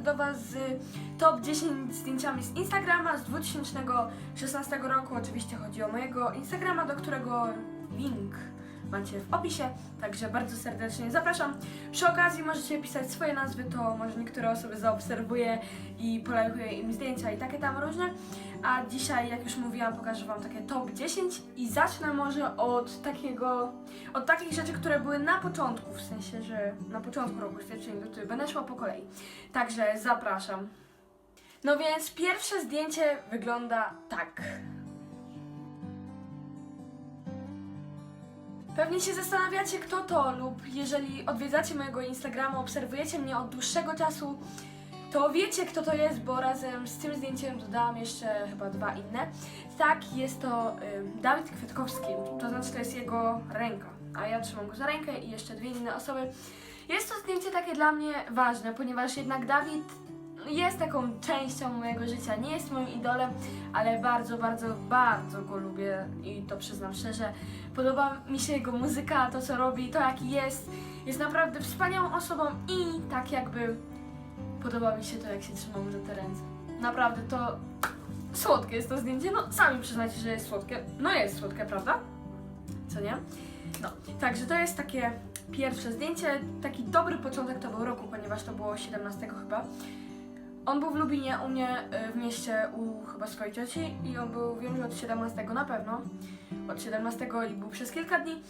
do Was z top 10 zdjęciami z Instagrama z 2016 roku. Oczywiście chodzi o mojego Instagrama, do którego link macie w opisie, także bardzo serdecznie zapraszam. Przy okazji możecie pisać swoje nazwy, to może niektóre osoby zaobserwuję i polajkuję im zdjęcia i takie tam różne. A dzisiaj, jak już mówiłam, pokażę Wam takie top 10 i zacznę może od takiego, od takich rzeczy, które były na początku, w sensie, że na początku roku styczeń luty będę szła po kolei. Także zapraszam. No więc pierwsze zdjęcie wygląda tak. Pewnie się zastanawiacie, kto to, lub jeżeli odwiedzacie mojego Instagrama, obserwujecie mnie od dłuższego czasu, to wiecie, kto to jest, bo razem z tym zdjęciem dodałam jeszcze chyba dwa inne. Tak, jest to ym, Dawid Kwiatkowski, to znaczy to jest jego ręka, a ja trzymam go za rękę i jeszcze dwie inne osoby. Jest to zdjęcie takie dla mnie ważne, ponieważ jednak Dawid jest taką częścią mojego życia. Nie jest moim idolem, ale bardzo, bardzo, bardzo go lubię i to przyznam szczerze. Podoba mi się jego muzyka, to co robi, to jaki jest. Jest naprawdę wspaniałą osobą i tak jakby podoba mi się to, jak się trzyma mu za te ręce. Naprawdę to słodkie jest to zdjęcie. No, sami przyznajcie, że jest słodkie. No jest słodkie, prawda? Co nie? No, także to jest takie pierwsze zdjęcie. Taki dobry początek to był roku, ponieważ to było 17 chyba. On był w Lubinie, u mnie y, w mieście, u chyba swojej cioci i on był, wiem, że od 17 na pewno. Od 17 i był przez kilka dni.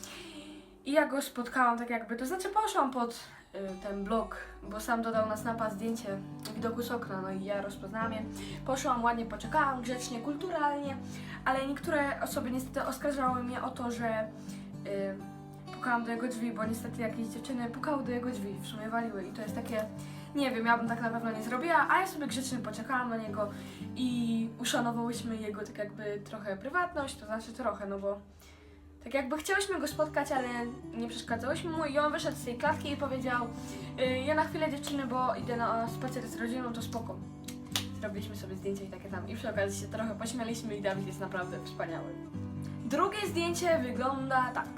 I ja go spotkałam tak jakby, to znaczy poszłam pod y, ten blog, bo sam dodał na snapa zdjęcie widoku z okna, no i ja rozpoznałam je. Poszłam, ładnie poczekałam, grzecznie, kulturalnie, ale niektóre osoby niestety oskarżały mnie o to, że y, pukałam do jego drzwi, bo niestety jakieś dziewczyny pukały do jego drzwi, w sumie waliły i to jest takie, nie wiem, ja bym tak na pewno nie zrobiła, a ja sobie grzecznie poczekałam na niego i uszanowałyśmy jego tak jakby trochę prywatność, to znaczy trochę, no bo tak jakby chciałyśmy go spotkać, ale nie przeszkadzałyśmy mu i on wyszedł z tej klatki i powiedział y, ja na chwilę dziewczyny, bo idę na spacer z rodziną, to spoko. Zrobiliśmy sobie zdjęcie i takie tam i przy okazji się trochę pośmialiśmy i Dawid jest naprawdę wspaniały. Drugie zdjęcie wygląda tak.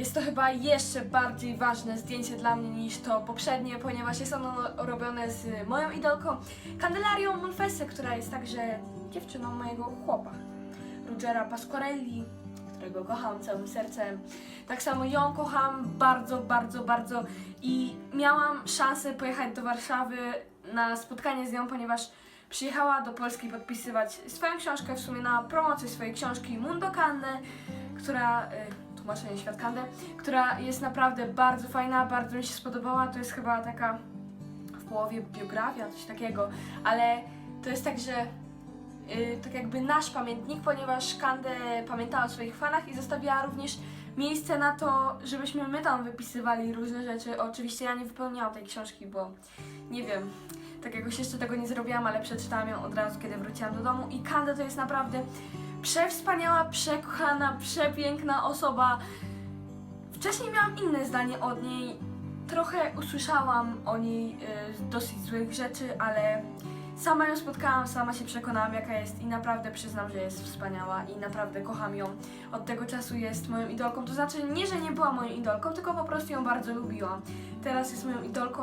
Jest to chyba jeszcze bardziej ważne zdjęcie dla mnie niż to poprzednie, ponieważ jest ono robione z moją idolką Candelarią Monfesse, która jest także dziewczyną mojego chłopa, Rugera Pasquarelli, którego kocham całym sercem. Tak samo ją kocham bardzo, bardzo, bardzo i miałam szansę pojechać do Warszawy na spotkanie z nią, ponieważ przyjechała do Polski podpisywać swoją książkę, w sumie na promocję swojej książki Mundo Canne, która, y, tłumaczenie Świat Canne, która jest naprawdę bardzo fajna, bardzo mi się spodobała, to jest chyba taka w połowie biografia, coś takiego, ale to jest tak, że y, tak jakby nasz pamiętnik, ponieważ Kandę pamiętała o swoich fanach i zostawiała również miejsce na to, żebyśmy my tam wypisywali różne rzeczy. Oczywiście ja nie wypełniałam tej książki, bo nie wiem, tak jakoś jeszcze tego nie zrobiłam, ale przeczytałam ją od razu, kiedy wróciłam do domu. I Kanda to jest naprawdę przewspaniała, przekochana, przepiękna osoba. Wcześniej miałam inne zdanie od niej. Trochę usłyszałam o niej y, dosyć złych rzeczy, ale sama ją spotkałam, sama się przekonałam jaka jest i naprawdę przyznam, że jest wspaniała i naprawdę kocham ją. Od tego czasu jest moją idolką, to znaczy nie, że nie była moją idolką, tylko po prostu ją bardzo lubiłam. Teraz jest moją idolką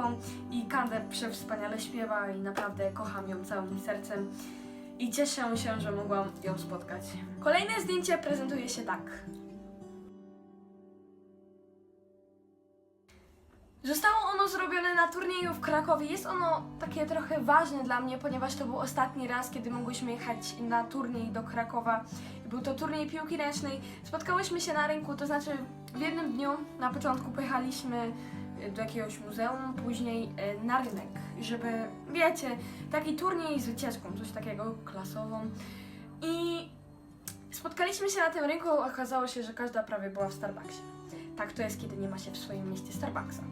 i Kandę przewspaniale śpiewa i naprawdę kocham ją całym sercem i cieszę się, że mogłam ją spotkać. Kolejne zdjęcie prezentuje się tak. Zostało ono zrobione na turnieju w Krakowie. Jest ono takie trochę ważne dla mnie, ponieważ to był ostatni raz, kiedy mogłyśmy jechać na turniej do Krakowa. Był to turniej piłki ręcznej. Spotkałyśmy się na rynku, to znaczy w jednym dniu na początku pojechaliśmy do jakiegoś muzeum, później y, na rynek, żeby, wiecie, taki turniej z wycieczką, coś takiego klasową. I spotkaliśmy się na tym rynku, okazało się, że każda prawie była w Starbucksie. Tak to jest, kiedy nie ma się w swoim mieście Starbucksa.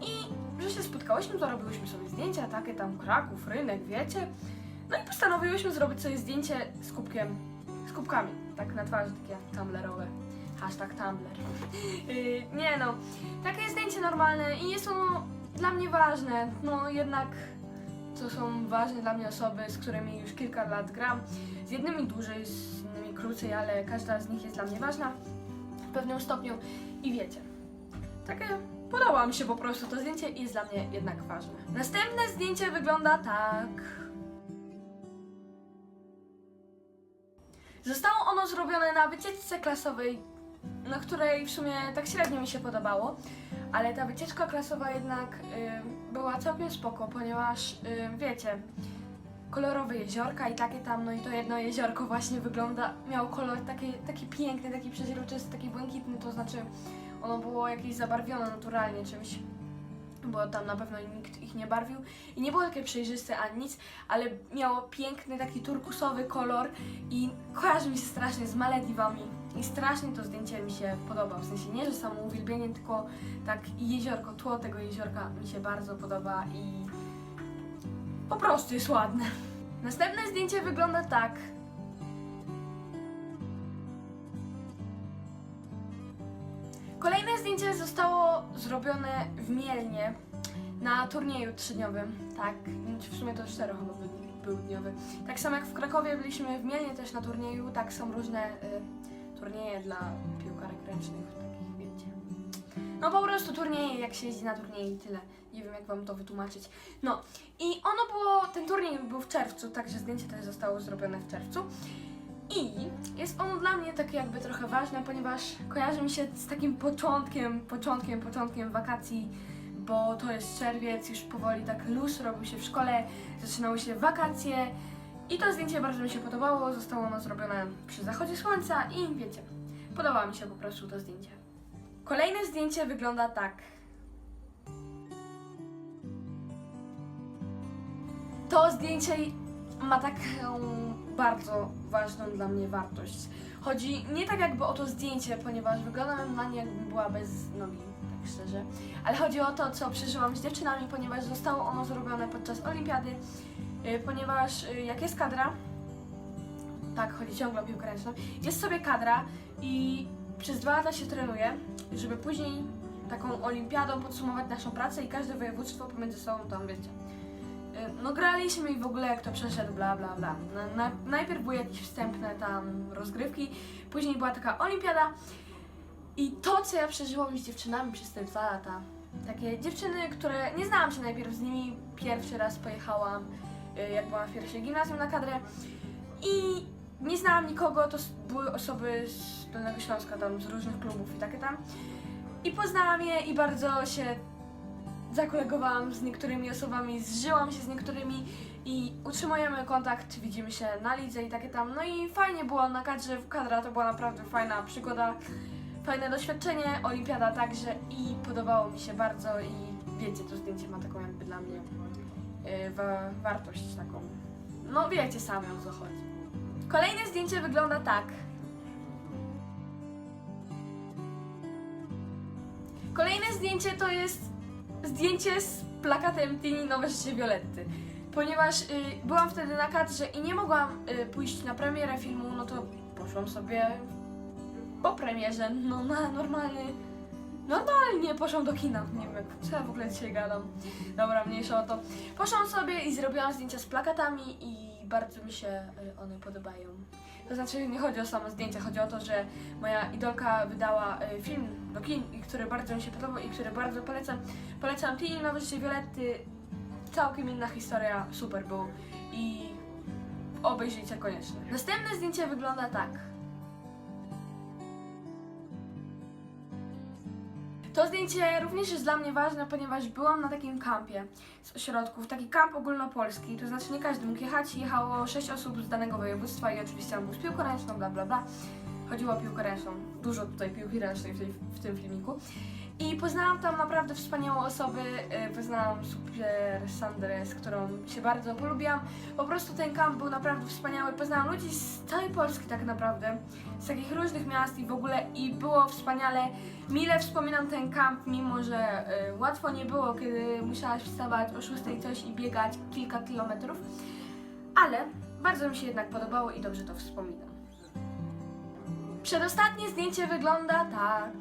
I że się spotkałyśmy, zarobiłyśmy sobie zdjęcia, takie tam Kraków, rynek, wiecie. No i postanowiłyśmy zrobić sobie zdjęcie z kubkiem, z kubkami, tak na twarzy, takie tumblerowe. Hashtag Tumblr. Yy, nie no, takie zdjęcie normalne i jest ono dla mnie ważne. No jednak to są ważne dla mnie osoby, z którymi już kilka lat gram. Z jednymi dłużej, z innymi krócej, ale każda z nich jest dla mnie ważna w pewnym stopniu. I wiecie, takie Podoba mi się po prostu to zdjęcie i jest dla mnie jednak ważne. Następne zdjęcie wygląda tak. Zostało ono zrobione na wycieczce klasowej, na której w sumie tak średnio mi się podobało, ale ta wycieczka klasowa jednak y, była całkiem spoko, ponieważ y, wiecie, kolorowe jeziorka i takie tam, no i to jedno jeziorko właśnie wygląda, miał kolor taki, taki piękny, taki przeźroczysty, taki błękitny, to znaczy ono było jakieś zabarwione naturalnie czymś, bo tam na pewno nikt ich nie barwił i nie było takie przejrzyste ani nic, ale miało piękny taki turkusowy kolor i kojarzy mi się strasznie z Malediwami i strasznie to zdjęcie mi się podoba, w sensie nie, że samo uwielbienie, tylko tak jeziorko, tło tego jeziorka mi się bardzo podoba i po prostu jest ładne. Następne zdjęcie wygląda tak. Zdjęcie zostało zrobione w Mielnie na turnieju trzydniowym. Tak, w sumie to cztero chyba był- był dniowy. Tak samo jak w Krakowie byliśmy w Mielnie też na turnieju, tak są różne y, turnieje dla piłkarek ręcznych, takich wiecie. No po prostu turnieje, jak się jeździ na turnieje i tyle. Nie wiem jak wam to wytłumaczyć. No i ono było, ten turniej był w czerwcu, także zdjęcie też zostało zrobione w czerwcu. I jest ono dla mnie takie jakby trochę ważne, ponieważ kojarzy mi się z takim początkiem, początkiem, początkiem wakacji, bo to jest czerwiec, już powoli tak luz robił się w szkole, zaczynały się wakacje i to zdjęcie bardzo mi się podobało, zostało ono zrobione przy zachodzie słońca i wiecie, podoba mi się po prostu to zdjęcie. Kolejne zdjęcie wygląda tak. To zdjęcie ma taką bardzo ważną dla mnie wartość. Chodzi nie tak jakby o to zdjęcie, ponieważ wyglądam na nie jakbym była bez nogi, tak szczerze. Ale chodzi o to, co przeżyłam z dziewczynami, ponieważ zostało ono zrobione podczas olimpiady, yy, ponieważ yy, jak jest kadra, tak, chodzi ciągle o piłkę ręczną, jest sobie kadra i przez dwa lata się trenuje, żeby później taką olimpiadą podsumować naszą pracę i każde województwo pomiędzy sobą tam, wiecie, Y, No graliśmy i w ogóle jak to przeszedł, bla bla bla. Na, na, najpierw były jakieś wstępne tam rozgrywki, później była taka olimpiada i to co ja przeżyłam z dziewczynami przez te dwa lata. Takie dziewczyny, które nie znałam się najpierw z nimi, pierwszy raz pojechałam, y, jak byłam w pierwszej gimnazjum na kadrę i nie znałam nikogo, to były osoby z Dolnego Śląska, tam z różnych klubów i takie tam. I poznałam je i bardzo się zakolegowałam z niektórymi osobami, zżyłam się z niektórymi i utrzymujemy kontakt, widzimy się na lidze i takie tam. No i fajnie było na kadrze, kadra to była naprawdę fajna przygoda, fajne doświadczenie, olimpiada także i podobało mi się bardzo i wiecie, to zdjęcie ma taką jakby dla mnie yy, wa- wartość taką. No wiecie sami o co chodzi. Kolejne zdjęcie wygląda tak. Kolejne zdjęcie to jest zdjęcie z plakatem Tini Nowe Życie Violetty. Ponieważ y, byłam wtedy na kadrze i nie mogłam y, pójść na premierę filmu, no to poszłam sobie po premierze, no na normalny, normalnie poszłam do kina. Nie wiem, co ja w ogóle dzisiaj gadam. Dobra, mniejsza o to. Poszłam sobie i zrobiłam zdjęcia z plakatami i bardzo mi się y, one podobają. To znaczy nie chodzi o samo zdjęcia, chodzi o to, że moja idolka wydała y, film do kin, który bardzo mi się podobał i który bardzo polecam. Polecam film Nowe Życie Violetty. Całkiem inna historia, super był i obejrzyjcie koniecznie. Następne zdjęcie wygląda tak. To zdjęcie również jest dla mnie ważne, ponieważ byłam na takim kampie z ośrodków, taki kamp ogólnopolski, to znaczy nie każdy mógł jechać, jechało 6 osób z danego województwa i oczywiście on był z piłką ręczną, bla bla bla. Chodziło o piłkę ręczną, dużo tutaj piłki ręcznej w, tej, w tym filmiku. I poznałam tam naprawdę wspaniałe osoby, y, poznałam super Sandrę, z którą się bardzo polubiłam. Po prostu ten kamp był naprawdę wspaniały, poznałam ludzi z całej Polski tak naprawdę, z takich różnych miast i w ogóle i było wspaniale. Mile wspominam ten kamp, mimo że y, łatwo nie było, kiedy musiałaś wstawać o 6 coś i biegać kilka kilometrów, ale bardzo mi się jednak podobało i dobrze to wspominam. Przedostatnie zdjęcie wygląda tak.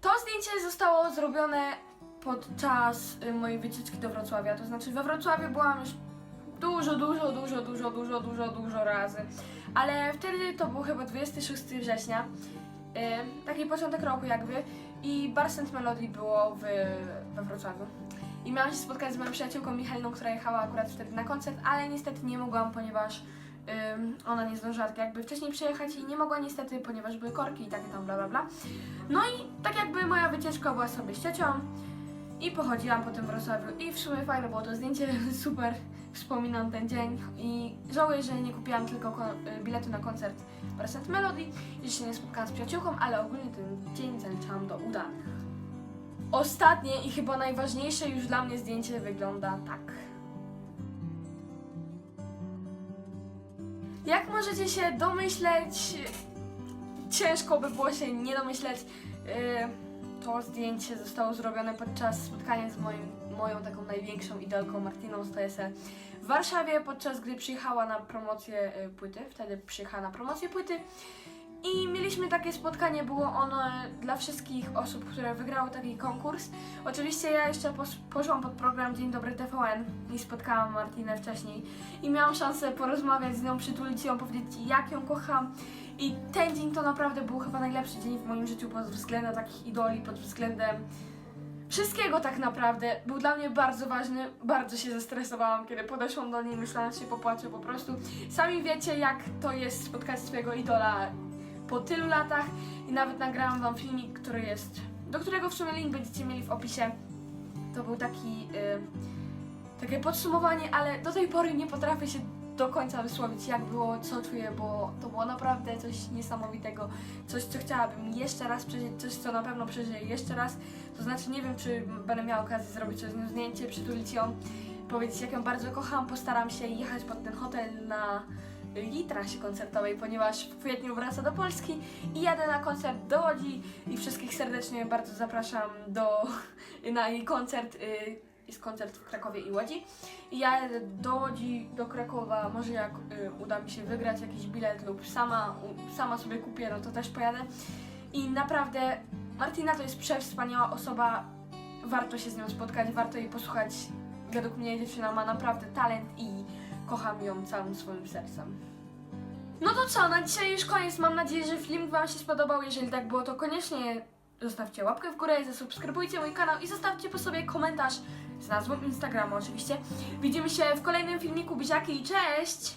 To zdjęcie zostało zrobione podczas y, mojej wycieczki do Wrocławia. To znaczy we Wrocławiu byłam już dużo, dużo, dużo, dużo, dużo, dużo, dużo razy. Ale wtedy to był chyba 26 września Y, taki początek roku jakby i Bar St. Melody było w, we Wrocławiu. I miałam się spotkać z moją przyjaciółką Michaliną, która jechała akurat wtedy na koncert, ale niestety nie mogłam, ponieważ ona nie zdążyła tak jakby wcześniej przyjechać i nie mogła niestety, ponieważ były korki i takie tam bla bla bla. No i tak moja wycieczka była sobie z i pochodziłam po tym Wrocławiu i w sumie fajne było to zdjęcie, super wspominam ten dzień i żałuję, że nie kupiłam tylko ko- y, biletu na koncert Bar Melody i się nie spotkałam z przyjaciółką, ale ogólnie ten dzień zaliczałam do udanych. Ostatnie i chyba najważniejsze już dla mnie zdjęcie wygląda tak. Jak możecie się domyśleć, ciężko by było się nie domyśleć, yy, to zdjęcie zostało zrobione podczas spotkania z moim, moją taką największą idolką Martiną Stojesę w Warszawie, podczas gdy przyjechała na promocję y, płyty. Wtedy przyjechała na promocję płyty. I mieliśmy takie spotkanie, było ono dla wszystkich osób, które wygrały taki konkurs. Oczywiście ja jeszcze pos- poszłam pod program Dzień Dobry TVN i spotkałam Martinę wcześniej. I miałam szansę porozmawiać z nią, przytulić ją, powiedzieć jak ją kocham. I ten dzień to naprawdę był chyba najlepszy dzień w moim życiu pod względem takich idoli, pod względem wszystkiego tak naprawdę. Był dla mnie bardzo ważny, bardzo się zestresowałam, kiedy podeszłam do niej, myślałam, że się popłaczę po prostu. Sami wiecie, jak to jest spotkać swojego idola po tylu latach i nawet nagrałam wam filmik, który jest, do którego w sumie link będziecie mieli w opisie. To był taki, y, takie podsumowanie, ale do tej pory nie potrafię się do końca wysłowić, jak było, co czuję, bo to było naprawdę coś niesamowitego, coś, co chciałabym jeszcze raz przeżyć, coś, co na pewno przeżyję jeszcze raz. To znaczy, nie wiem, czy będę miała okazję zrobić coś z nią zdjęcie, przytulić ją, powiedzieć, jak ją bardzo kocham, postaram się jechać pod ten hotel na litrasie koncertowej, ponieważ w kwietniu wraca do Polski i jadę na koncert do Łodzi i wszystkich serdecznie bardzo zapraszam do, na jej koncert. y, Jest koncert w Krakowie i Łodzi. I ja jadę do Łodzi, do Krakowa, może jak y, uda mi się wygrać jakiś bilet lub sama, sama sobie kupię, no to też pojadę. I naprawdę Martina to jest przewspaniała osoba, warto się z nią spotkać, warto jej posłuchać. Według mnie dziewczyna ma naprawdę talent i kocham ją całym swoim sercem. No to co, na dzisiaj już koniec. Mam nadzieję, że film Wam się spodobał. Jeżeli tak było, to koniecznie zostawcie łapkę w górę, zasubskrybujcie mój kanał i zostawcie po sobie komentarz z nazwą Instagrama oczywiście. Widzimy się w kolejnym filmiku. Buziaki cześć!